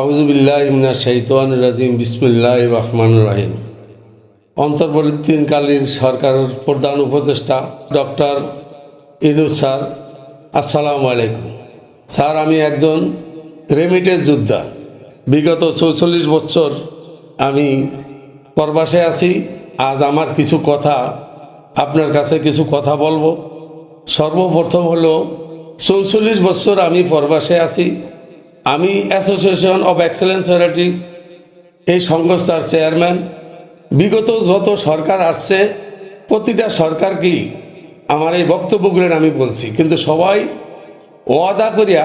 আউজুবিল্লাহ শৈতান রাজিম বিসমুল্লাহ রহমান রাহিম। অন্তর্বর্তীকালীন সরকারের প্রধান উপদেষ্টা ডক্টর ইনুস স্যার, আসসালামু আলাইকুম। স্যার, আমি একজন রেমিটেজ যোদ্ধা। বিগত চৌচল্লিশ বছর আমি প্রবাসে আছি। আজ আমার কিছু কথা, আপনার কাছে কিছু কথা বলব। সর্বপ্রথম হলো, চৌচল্লিশ বছর আমি প্রবাসে আছি। আমি অ্যাসোসিয়েশন অব এক্সেলেন্স চ্যারিটি এই সংস্থার চেয়ারম্যান বিগত যত সরকার আসছে, প্রতিটা সরকারকেই আমার এই বক্তব্যগুলো আমি বলছি। কিন্তু সবাই ওয়াদা করিয়া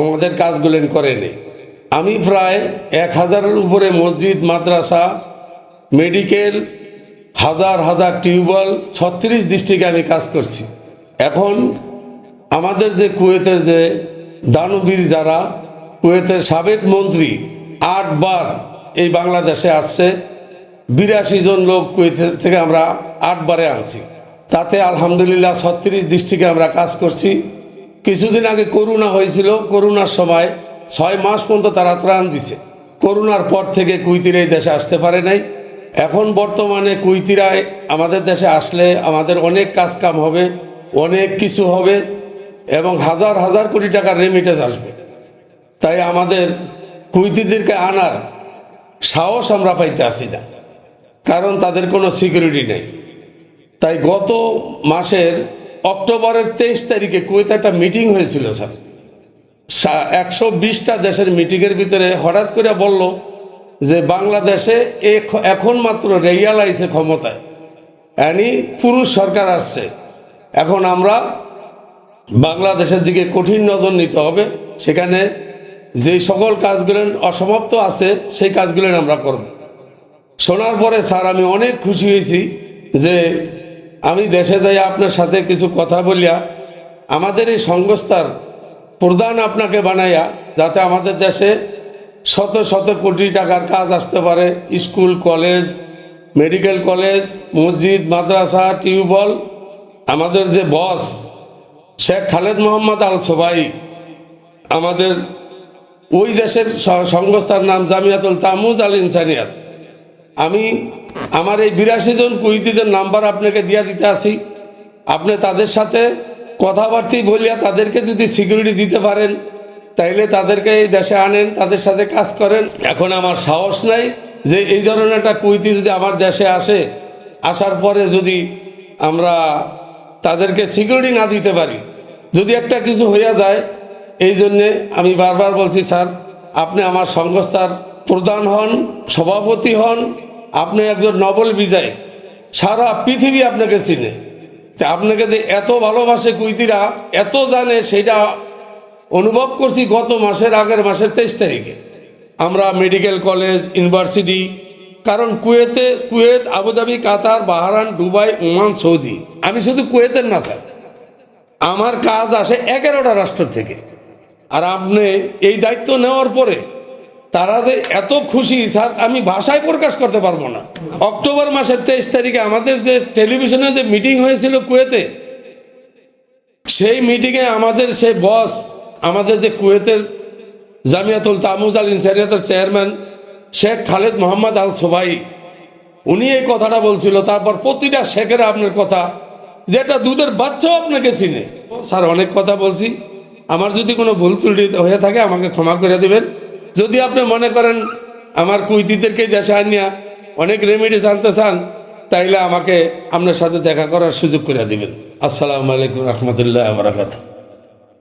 আমাদের কাজগুলেন করেনি আমি প্রায় এক হাজারের উপরে মসজিদ, মাদ্রাসা, মেডিকেল, হাজার হাজার টিউবওয়েল, ছত্রিশ ডিস্ট্রিক্টে আমি কাজ করছি। এখন আমাদের যে কুয়েতের যে দানবীর যারা কুয়েতের সাবেক মন্ত্রী আটবার এই বাংলাদেশে আসছে। বিরাশি জন লোক কুয়েত থেকে আমরা আটবারে আনছি। তাতে আলহামদুলিল্লাহ ছত্রিশ ডিস্ট্রিক্টে আমরা কাজ করছি। কিছুদিন আগে করোনা হয়েছিল। করোনার সময় ছয় মাস পর্যন্ত তারা ত্রাণ দিছে। করোনার পর থেকে কুইতিরা এই দেশে আসতে পারে নাই। এখন বর্তমানে কুইতিরায় আমাদের দেশে আসলে আমাদের অনেক কাজ কাম হবে, অনেক কিছু হবে এবং হাজার হাজার কোটি টাকার রেমিটেন্স আসবে। তাই আমাদের কুইতিদেরকে আনার সাহস আমরা পাইতে আসি না। কারণ তাদের কোনো সিকিউরিটি নেই। তাই গত মাসের অক্টোবরের তেইশ তারিখে কুয়েতে একটা মিটিং হয়েছিল, স্যার। একশো বিশটা দেশের মিটিংয়ের ভিতরে হঠাৎ করে বলল যে বাংলাদেশে এখ- এখন মাত্র রেয়ালাইছে ক্ষমতায়। এনি পুরুষ সরকার আসছে। এখন আমরা বাংলাদেশের দিকে কঠিন নজর নিতে হবে। সেখানে যে সকল কাজগুলো অসমাপ্ত আছে, সেই কাজগুলো আমরা করব। শোনার পরে স্যার, আমি অনেক খুশি হয়েছি যে আমি দেশে যাই আপনার সাথে কিছু কথা বলিয়া আমাদের এই সংস্থার প্রধান আপনাকে বানাইয়া, যাতে আমাদের দেশে শত শত কোটি টাকার কাজ আসতে পারে, স্কুল, কলেজ, মেডিকেল কলেজ, মসজিদ, মাদ্রাসা, টিউবওয়েল। আমাদের যে বস, শেখ খালেদ মোহাম্মদ আল সোবাই, আমাদের ওই দেশের সংস্থার নাম জামিয়াতুল তামুজ আল ইনসানিয়াত। আমি আমার এই বিরাশি জন কুইতিদের নাম্বার আপনাকে দিয়া দিতে আসি। আপনি তাদের সাথে কথাবার্তি বলিয়া তাদেরকে যদি সিকিউরিটি দিতে পারেন, তাইলে তাদেরকে এই দেশে আনেন, তাদের সাথে কাজ করেন। এখন আমার সাহস নাই যে এই ধরনের একটা কুইতি যদি আমার দেশে আসে, আসার পরে যদি আমরা তাদেরকে সিকিউরিটি না দিতে পারি, যদি একটা কিছু হইয়া যায় এই জন্যে আমি বারবার বলছি, স্যার, আপনি আমার সংস্থার প্রধান হন, সভাপতি হন, আপনি একজন নবল বিজয়। সারা পৃথিবী আপনাকে চিনে। তা আপনাকে যে এত ভালোবাসে কুইতিরা, এত জানে, সেটা অনুভব করছি গত মাসের আগের মাসের তেইশ তারিখে। আমরা মেডিকেল কলেজ, ইউনিভার্সিটি, কারণ কুয়েতে, Kuwait, Abu Dhabi, Qatar Bahrain Dubai, Oman, Saudi. আমি শুধু কুয়েতের না, স্যার। আমার কাজ আসে এগারোটা রাষ্ট্র থেকে। আর আপনি এই দায়িত্ব নেওয়ার পরে তারা যে এত খুশি, স্যার, আমি ভাষায় প্রকাশ করতে পারব না। অক্টোবর মাসের তেইশ তারিখে আমাদের যে টেলিভিশনে যে মিটিং হয়েছিল কুয়েতে, সেই মিটিংয়ে আমাদের সেই বস, আমাদের যে কুয়েতের জামিয়াতুল তামুজ আল ইনসানিয়াতের chairman Sheikh Khaled Mohammad Al Subai, উনি এই কথাটা বলছিল। তারপর প্রতিটা শেখের আপনার কথা, যেটা দুধের বাচ্চাও আপনাকে চিনে। স্যার, অনেক কথা বলছি। আমার যদি কোনো ভুল ত্রুটি হয়ে থাকে, আমাকে ক্ষমা করে দেবেন। যদি আপনি মনে করেন আমার কুইতিদেরকে দেশে আনিয়া অনেক রেমেডি জানতে চান, তাইলে আমাকে আপনার সাথে দেখা করার সুযোগ করে দেবেন। আসসালামু আলাইকুম রহমতুল্লাহ বারাকাতুহ।